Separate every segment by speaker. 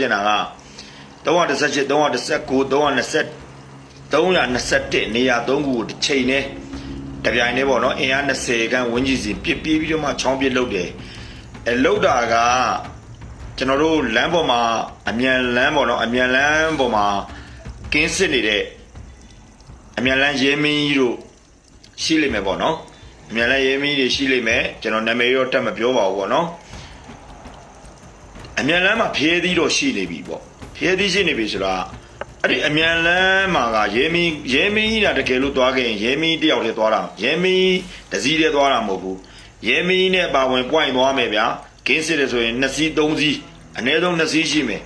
Speaker 1: ပြောချင်တာက318 319 320 321နေရာ3ခုကိုတစ်ချိန်နဲ့တပြိုင်တည်းပေါ့နော်အင်အား20ခန်းဝန်းကျင်စီပြစ်ပြီးပြီးတော့မှချောင်းပြစ်လုတ်တယ်အဲလုတ်တာကကျွန်တော်တို့လမ်းပေါ်မှာအမြန်လမ်းပေါ့နော်အမြန်လမ်းပေါ်မှာကင်းစစ်နေတဲ့အမြန်လမ်းရဲမင်းကြီးတို့ရှိလိမ့်မယ်ပေါ့နော်အမြန်လမ်းရဲမင်းကြီးတွေရှိလိမ့်မယ်ကျွန်တော်နာမည်ရောတက်မပြောပါဘူးပေါ့နော် အမြန်လမ်းမှာဖျဲသီးတော့ရှိနေပြီပေါ့ဖျဲသီးရှိနေပြီဆိုတာအဲ့ဒီအမြန်လမ်းမှာကရဲမင်းရဲမင်းကြီးတာတကယ်လို့သွားခဲ့ရင်ရဲမင်းတယောက်တည်းသွားတာရဲမင်းတစည်းတည်းသွားတာမဟုတ်ဘူးရဲမင်းနဲ့ပါဝင် point သွားမယ်ဗျာကင်းစစ်တယ်ဆိုရင်2စီး3စီးအနည်းဆုံး2စီးရှိမယ်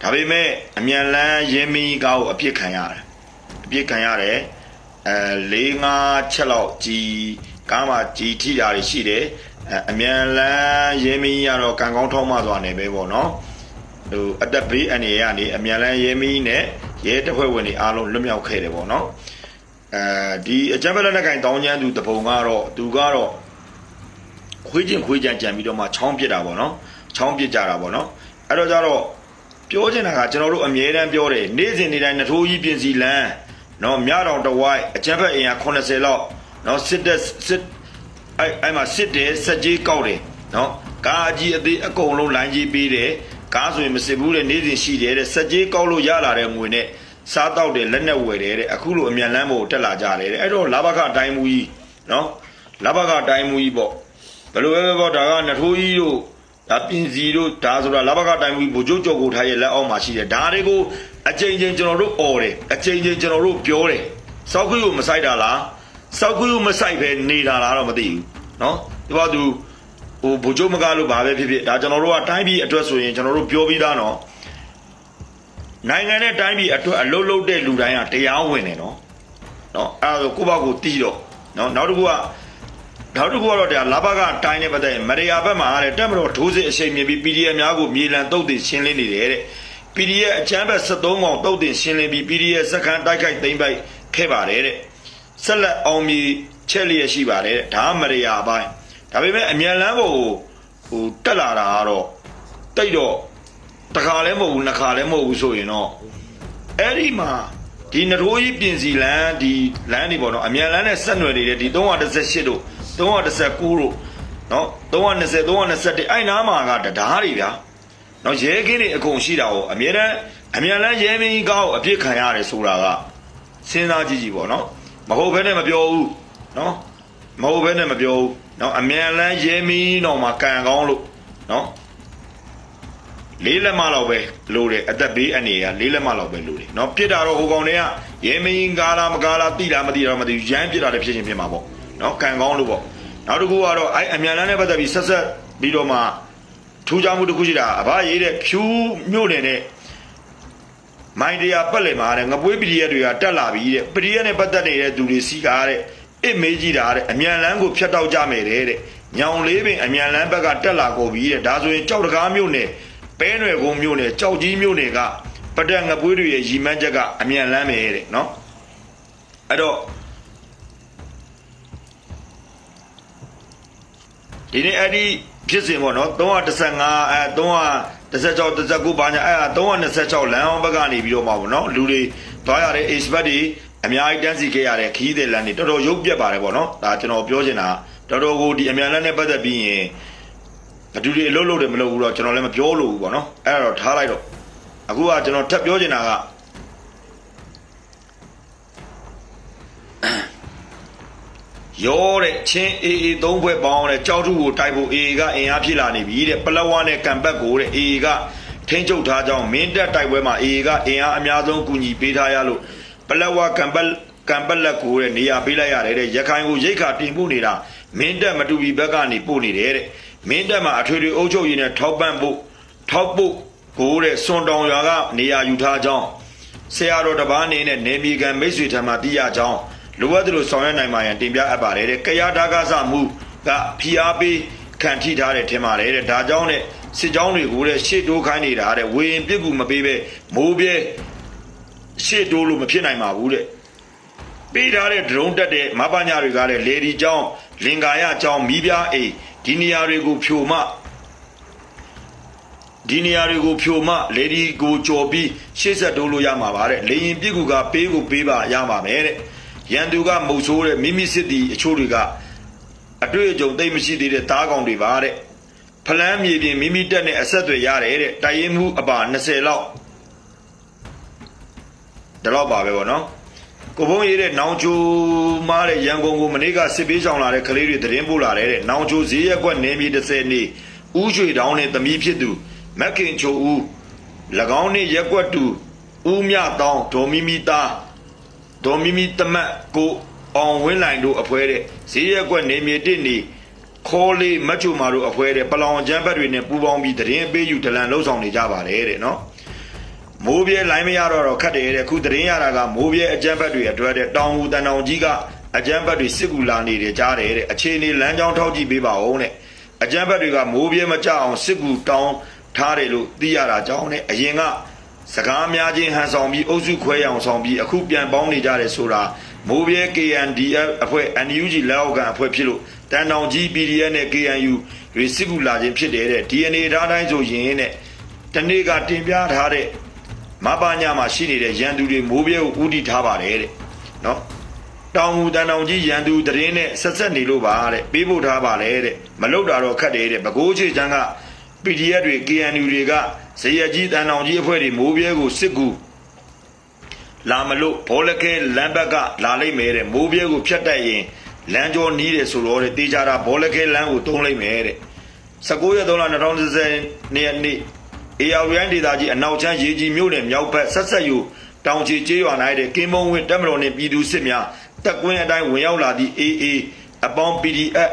Speaker 1: ဒါပေမဲ့အမြန်လမ်းရဲမင်းကားကိုအပြစ်ခံရတယ်အပြစ်ခံရတယ်အဲ၄၅ချက်လောက်ကြီး ကားမှာကြီးထိတာတွေရှိတယ်အဲအမြန်လမ်းရဲမင်းကတော့ကံကောင်းထောက်မှသွားနေပဲပေါ့နော်ဟိုအတက်ဘေးအနေရကနေအမြန်လမ်းရဲမင်းနဲ့ရဲတပ်ဖွဲ့ဝင်တွေအားလုံးလွတ်မြောက်ခဲ့တယ်ပေါ့နော်အဲဒီအကြမ်းဖက်လက်နက်ကင်တောင်းကျမ်းသူတပုံကတော့သူကတော့ခွေးချင်းခွေးကြံကြံပြီးတော့မှချောင်းပစ်တာပေါ့နော်ချောင်းပစ်ကြတာပေါ့နော်အဲ့တော့ကြတော့ပြောချင်တာကကျွန်တော်တို့အမြဲတမ်းပြောတယ်နေ့စဉ်နေ့တိုင်းနထိုးကြီးပြင်စီလန်းနော်မြတော်တဝိုက်အချမ်းဖက်အင်အား80လောက် နော်စစ်တက်စစ်အဲ့အဲ့မှာစစ်တယ်စက်ကြီးကောက်တယ်နော်ကားအကြီးအသေးအကုန်လုံးလိုင်းကြီးပေးတယ်ကားဆိုရင်မစစ်ဘူးတဲ့နေ့စဉ်ရှိတယ်တဲ့စက်ကြီးကောက်လို့ရလာတဲ့ငွေနဲ့စားတော့တယ်လက်နဲ့ဝယ်တယ်တဲ့အခုလိုအမြန်လမ်းပေါ်တက်လာကြတယ်တဲ့အဲ့တော့လာဘကအတိုင်းမူကြီးနော်လာဘကအတိုင်းမူကြီးပေါ့ဘယ်လိုပဲပေါ့ဒါကနထိုးကြီးတို့ဒါပြင်စီတို့ဒါဆိုတာလဘကတိုင်းဘူးဗိုလ်ချုပ်ကြော်ကိုထားရဲ့လက်အောက်မှာရှိတယ်ဒါတွေကိုအချိန်ချင်းကျွန်တော်တို့អော်တယ်အချိန်ချင်းကျွန်တော်တို့ပြောတယ်စောက်ခွေးကိုမဆိုင်တာလား စောက်ခွေးကိုမဆိုင်ပဲနေတာလားတော့မသိဘူးเนาะဒီပေါ့သူဟိုဗိုလ်ချုပ်မကားလို့ဘာပဲဖြစ်ဖြစ်ဒါကျွန်တော်တို့ကတိုင်းပြည်အတွက်ဆိုရင်ကျွန်တော်တို့ပြောပြီးသားเนาะနိုင်ငံနဲ့တိုင်းပြည်အတွက်အလုံးလုံးတဲ့လူတိုင်းကတရားဝင်တယ်เนาะเนาะအဲ့ဒါကိုယ့်ဘက်ကိုတီးတော့เนาะနောက်တစ်ခုက နောက်တစ်ခုကတော့တရားလာဘကတိုင်းနဲ့ပတ်သက်ရင်မရယာဘက်မှာတဲ့တက်မတော်ဒိုးစစ်အချိန်မြင်ပြီး PDF များကိုမြေလံတုတ်တင်ရှင်းလင်းနေတယ်တဲ့ PDF အချမ်းဘက်73កောင်တုတ်တင်ရှင်းလင်းပြီး PDF စက္ကန့်တိုက်ခိုက်သိမ်းပိုက်ခဲ့ပါတယ်တဲ့ ဆက်လက်အောင်မြင်ချက်လျက်ရှိပါတယ်တဲ့ဒါမရယာပိုင်းဒါပေမဲ့အမြန်လန်းပေါ်ကိုဟိုတက်လာတာကတော့တိတ်တော့တစ်ခါလည်းမဟုတ်ဘူးနှစ်ခါလည်းမဟုတ်ဘူးဆိုရင်တော့အဲ့ဒီမှာဒီနထိုးကြီးပြင်စီလန်းဒီလန်းတွေပေါ့နော်အမြန်လန်းနဲ့ဆက်နွယ်နေတဲ့ဒီ318တို့319တို့နော်320 321အဲ့နားမှာကတရားတွေဗျာနော်ရဲကင်းတွေအကုန်ရှိတာကိုအမြဲတမ်းအမြန်လန်းရဲမင်းကြီးကောက်အပြစ်ခံရတယ်ဆိုတာကစဉ်းစားကြည့်ကြည့်ပေါ့နော် မဟုတ်ဘဲနဲ့မပြောဘူးနော်မဟုတ်ဘဲနဲ့မပြောဘူးနော်အမြန်လန်းရဲမီးတော်မှာကန်ကောင်းလို့နော်လေးလက်မလောက်ပဲလိုတယ်အသက်ဘေးအနေရလေးလက်မလောက်ပဲလိုတယ်နော်ပြစ်တာတော့ဟိုကောင်တွေကရဲမင်းကာလာမကာလာတိလားမတိလားမသိဘူးရမ်းပြစ်တာလည်းဖြစ်ချင်းဖြစ်မှာပေါ့နော်ခံကောင်းလို့ပေါ့နောက်တစ်ခုကတော့အဲအမြန်လန်းနဲ့ပတ်သက်ပြီးဆက်ဆက်ပြီးတော့မှထူးခြားမှုတစ်ခုရှိတာအဘရေးတဲ့ဖြူးမြို့နယ်နဲ့ မိုင်းတရာပတ်လည်မှာတဲ့ငပွေးပရိယက်တွေကတက်လာပြီတဲ့ပရိယက်နဲ့ပတ်သက်နေတဲ့သူတွေစီကားတဲ့အစ်မေးကြည့်တာတဲ့အမြန်လန်းကိုဖျက်တောက်ကြမယ်တဲ့ညောင်လေးပင်အမြန်လန်းဘက်ကတက်လာကုန်ပြီတဲ့ဒါဆိုရင်ကြောက်တကားမြို့နယ်ပဲနွယ်ကုန်းမြို့နယ်ကြောက်ကြီးမြို့နယ်ကပဒက်ငပွေးတွေရဲ့ရီမန်းချက်ကအမြန်လမ်းပဲတဲ့နော်အဲ့တော့ဒီနေ့အဲ့ဒီဖြစ်စဉ်ပေါ့နော်315အဲ 316 19ဘာညာအဲ့ဒါ326လမ်းအောင်ဘက်ကနေပြီးတော့မှာပေါ့နော်လူတွေသွားရတဲ့ expert တွေအများကြီးတန်းစီခဲ့ရတဲ့ခီးတဲ့လမ်းတွေတော်တော်ရုပ်ပြက်ပါတယ်ပေါ့နော်ဒါကျွန်တော်ပြောချင်တာတော်တော်ကိုဒီအမြန်လမ်းနဲ့ပတ်သက်ပြီးရင်ဘယ်သူတွေအလုပ်လုပ်တယ်မလုပ်ဘူးတော့ကျွန်တော်လည်းမပြောလို့ဘူးပေါ့နော်အဲ့ဒါတော့ထားလိုက်တော့အခုကကျွန်တော်ထပ်ပြောချင်တာက ရောတဲ့ချင်းအေအေသုံးဘွဲ့ပေါင်းတဲ့ကြောက်ထုကိုတိုက်ဖို့အေအေကအင်အားဖြစ်လာနေပြီတဲ့ပလက်ဝနဲ့ကံပတ်ကိုတဲ့အေအေကထိန်းချုပ်ထားကြောင်းမင်းတက်တိုက်ပွဲမှာအေအေကအင်အားအများဆုံးကူညီပေးထားရလို့ပလက်ဝကံပတ်ကံပတ်လက်ကိုတဲ့နေရာပေးလိုက်ရတယ်တဲ့ရခိုင်ကိုရိတ်ခါတင်ပို့နေတာမင်းတက်မတူပြီဘက်ကနေပို့နေတယ်တဲ့မင်းတက်မှာအထွေထွေအုပ်ချုပ်ရေးနဲ့ထောက်ပံ့ဖို့ထောက်ဖို့ကိုတဲ့စွန်တောင်ရွာကနေရာယူထားကြောင်းဆရာတော်တပားနေနဲ့နေမီကန်မိတ်ဆွေထံမှသိရကြောင်း လိုအပ်သလိုဆောင်ရွက်နိုင်မှရန်တင်ပြအပ်ပါတယ်တဲ့ကရတာကစမှုကဖီအားပေးခံထိထားတယ်ထင်ပါတယ်တဲ့ဒါကြောင့်နဲ့စစ်ကြောင်းတွေကိုတဲ့ရှေ့တိုးခိုင်းနေတာတဲ့ဝေရင်ပြစ်ကူမပေးပဲမိုးပြဲရှေ့တိုးလို့မဖြစ်နိုင်ပါဘူးတဲ့ပေးထားတဲ့ဒရုန်းတက်တဲ့မပညာတွေကလည်းလေဒီကျောင်းလင်္ကာယကျောင်းမိပြားအိမ်ဒီနေရာတွေကိုဖြိုမှဒီနေရာတွေကိုဖြိုမလေဒီကိုကြော်ပြီးရှေ့ဆက်တိုးလို့ရမှာပါတဲ့လေရင်ပြစ်ကူကပေးကိုပေးပါရမှာပဲတဲ့ ရန်သူကမုတ်ဆိုးတဲ့မိမိစစ်တီအချို့တွေကအတွေ့အကြုံသိမ့်မရှိသေးတဲ့တားကောင်တွေပါတဲ့ဖလန်းမြေပြင်မိမိတက်နဲ့အဆက်တွေရတယ်တဲ့တိုင်ရင်မှုအပါ20လောက်ဒါတော့ပါပဲဗောနော်ကိုဘုံရေးတဲ့နောင်ချိုမားတဲ့ရန်ကုန်ကိုမနေ့ကစစ်ပေးဆောင်လာတဲ့ကလေးတွေသတင်းပို့လာတယ်တဲ့နောင်ချိုဈေးရက်ကွက်နေပြည်30နေဦးရွှေတောင်းနဲ့သမီးဖြစ်သူမက်ခင်ချိုဦး၎င်းနှင့်ရက်ကွက်တူဦးမြတောင်းဒေါ်မီမီသား ဒေါ်မီမီတမတ်ကိုအောင်ဝင်းလိုင်တို့အဖွဲတဲ့ဈေးရက်ကွက်နေမြေတစ်နေခေါ်လေးမတ်ချိုမာတို့အဖွဲတဲ့ပလောင်ကျန်းဘက်တွေနဲ့ပူးပေါင်းပြီးသတင်းပေးယူဒလန်လှုပ်ဆောင်နေကြပါတယ်တဲ့နော်မိုးပြဲလိုင်းမရတော့တော့ခတ်တယ်တဲ့ခုသတင်းရတာကမိုးပြဲအကြမ်းဖက်တွေအတွက်တဲ့တောင်ဟူတန်တောင်ကြီးကအကြမ်းဖက်တွေစစ်ကူလာနေတယ်ကြားတယ်တဲ့အခြေအနေလမ်းကြောင်းထောက်ကြည့်ပေးပါဦးတဲ့အကြမ်းဖက်တွေကမိုးပြဲမကြအောင်စစ်ကူတောင်းထားတယ်လို့သိရတာကြောင့်နဲ့အရင်က စကားများချင်းဟန်ဆောင်ပြီးအုပ်စုခွဲရအောင်ဆောင်ပြီးအခုပြန်ပေါင်းနေကြတယ်ဆိုတာမိုးပြဲ KNDF အဖွဲ့ NUG လက်အောက်ခံအဖွဲ့ဖြစ်လို့တန်တောင်ကြီး PDF နဲ့ KNU တွေစစ်ကူလာခြင်းဖြစ်တယ်တဲ့ DNA ဓာတ်တိုင်းဆိုရင်တဲ့တနေ့ကတင်ပြထားတဲ့မပါညာမှာရှိနေတဲ့ရန်သူတွေမိုးပြဲကိုဥတီထားပါတယ်တဲ့နော်တောင်ဟူတန်တောင်ကြီးရန်သူတရင်နဲ့ဆက်ဆက်နေလို့ပါတဲ့ပေးဖို့ထားပါလေတဲ့မလုတာတော့ခတ်တယ်တဲ့ဘကိုးချေချမ်းက PDF တွေ KNU တွေက ဇေယကြီးတန်တောင်ကြီးအဖွဲ့တွေမိုးပြဲကိုစစ်ကူလာမလို့ဘောလခဲလမ်းဘက်ကလာလိုက်မယ်တဲ့မိုးပြဲကိုဖြတ်တက်ရင်လမ်းကျော်နီးတယ်ဆိုတော့တဲ့တေးကြတာဘောလခဲလမ်းကိုတုံးလိုက်မယ်တဲ့19ရက်3လ2020နေ့နေ့အေယာရန်ဒေတာကြီးအနောက်ချမ်းရေကြီးမြို့နယ်မြောက်ဘက်ဆက်ဆက်ယူတောင်ချီကျေးရွာ၌တဲ့ကင်းမုံဝင်းတက်မတော်နှင့်ပြည်သူစစ်များတက်ကွင်းအတိုင်းဝင်ရောက်လာသည့် AA အပေါင်း PDF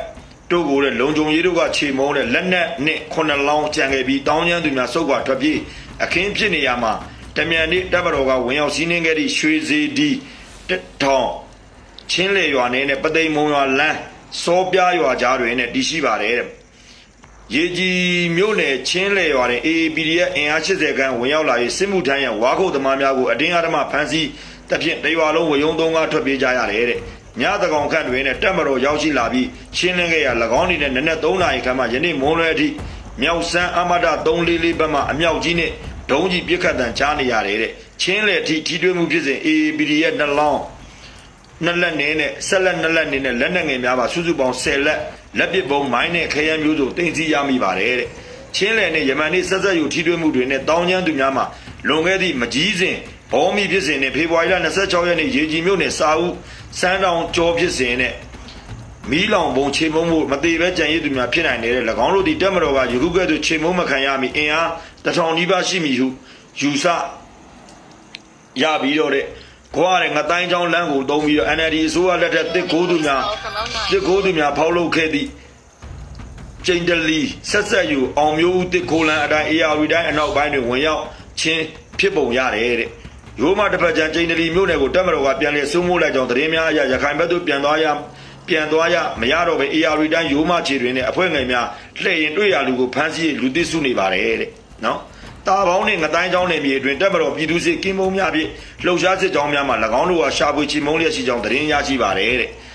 Speaker 1: တို့ကိုတဲ့လုံခြုံရေးတို့ကခြေမုံတဲ့လက်နက်နဲ့ခုနှစ်လောင်းကြံခဲ့ပြီးတောင်းကျမ်းသူများစုပ်ကွာထွက်ပြေးအခင်းဖြစ်နေရမှာတမြန်နေ့တက်မတော်ကဝင်ရောက်စီးနှင်းခဲ့သည့်ရွှေစီဒီတက်ထောင်ချင်းလေရွာနယ်နဲ့ပသိမ်မုံရွာလမ်းစောပြားရွာကြားတွင်နဲ့တည်ရှိပါတယ်တဲ့ရေကြီးမြို့နယ်ချင်းလေရွာတွင် AAPDF အင်အား80ခန်းဝင်ရောက်လာ၍စစ်မှုထမ်းရန်ဝါခုတ်သမားများကိုအတင်းအဓမ္မဖမ်းဆီးတပ်ဖြင့်တရွာလုံးဝယုံသုံးကားထွက်ပြေးကြရတယ်တဲ့ ညတကောင်ခန့်တွင်နဲ့တက်မတော်ရောက်ရှိလာပြီးရှင်းလင်းခဲ့ရ၎င်းနေတဲ့နနက်3နာရီခန့်မှယနေ့မွန်းလွဲအထိမြောက်စမ်းအမဒ344ဘက်မှအမြောက်ကြီးနဲ့ဒုံးကြီးပြစ်ခတ်တံကြားနေရတယ်တဲ့ချင်းလေအထိထိတွေ့မှုဖြစ်စဉ် AAPDF နှလောင်းနှစ်လက်နေနဲ့ဆက်လက်နှစ်လက်နေနဲ့လက်နက်ငယ်များပါစုစုပေါင်း10လက်လက်ပစ်ပုံးမိုင်းနဲ့ခရမ်းမျိုးစုံတင်စီရမိပါတယ်တဲ့ချင်းလယ်နဲ့ယမန်နေ့ဆက်ဆက်ယူထိတွေ့မှုတွေနဲ့တောင်းကျမ်းသူများမှာလွန်ခဲ့သည့်မကြီးစဉ် ဘောမီဖြစ်စဉ်နဲ့ဖေဖော်ဝါရီလ26ရက်နေ့ရေကြီးမြို့နယ်စာဦးစမ်းတောင်ကျော်ဖြစ်စဉ်နဲ့မီးလောင်ပုံချိန်မုံမှုမသေးပဲကြံရည်သူများဖြစ်နိုင်တယ်၎င်းတို့ဒီတက်မတော်ကယခုကဲ့သို့ချိန်မုံမခံရမီအင်အားတစ်ထောင်နီးပါးရှိမည်ဟုယူဆရပြီးတော့တဲ့ခွာတဲ့ငတိုင်းချောင်းလမ်းကိုတုံးပြီးတော့ NLD အစိုးရလက်ထက်တစ်ကိုးသူများတစ်ကိုးသူများဖောက်လုပ်ခဲ့သည့်ကျိန်တလီဆက်ဆက်ယူအောင်မျိုးဦးတစ်ကိုးလန်းအတိုင်း ARV တိုင်းအနောက်ပိုင်းတွင်ဝင်ရောက်ချင်းဖြစ်ပုံရတယ်တဲ့ ရိုးမတစ်ဖက်ကျန်ကျိန်တလီမြို့နယ်ကိုတက်မတော်ကပြန်လည်စိုးမိုးလိုက်ကြောင်းသတင်းများအရရခိုင်ဘက်သို့ပြန်သွားရပြန်သွားရမရတော့ပဲ ARV တိုင်းရိုးမခြေတွင်နဲ့အဖွဲ့ငယ်များလှည့်ရင်တွေ့ရလူကိုဖမ်းဆီးလူသစ်စုနေပါတယ်တဲ့နော်တာပေါင်းနဲ့ငတိုင်းချောင်းနယ်မြေအတွင်းတက်မတော်ပြည်သူစစ်ကင်းမုံများဖြင့်လှုပ်ရှားစစ်ကြောင်းများမှ၎င်းတို့ကရှာဖွေချီမုံလျက်ရှိကြောင်းသတင်းရရှိပါတယ်တဲ့။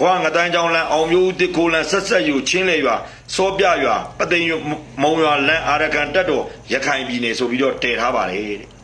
Speaker 1: ခွာငတိုင်းချောင်းလန်အောင်မျိုးတစ်ကိုလန်ဆက်ဆက်ယူချင်းလေရွာစောပြရွာပသိမ်ရွာမုံရွာလန်အာရကန်တက်တော်ရခိုင်ပြည်နယ်ဆိုပြီးတော့တည်ထားပါတယ်တဲ့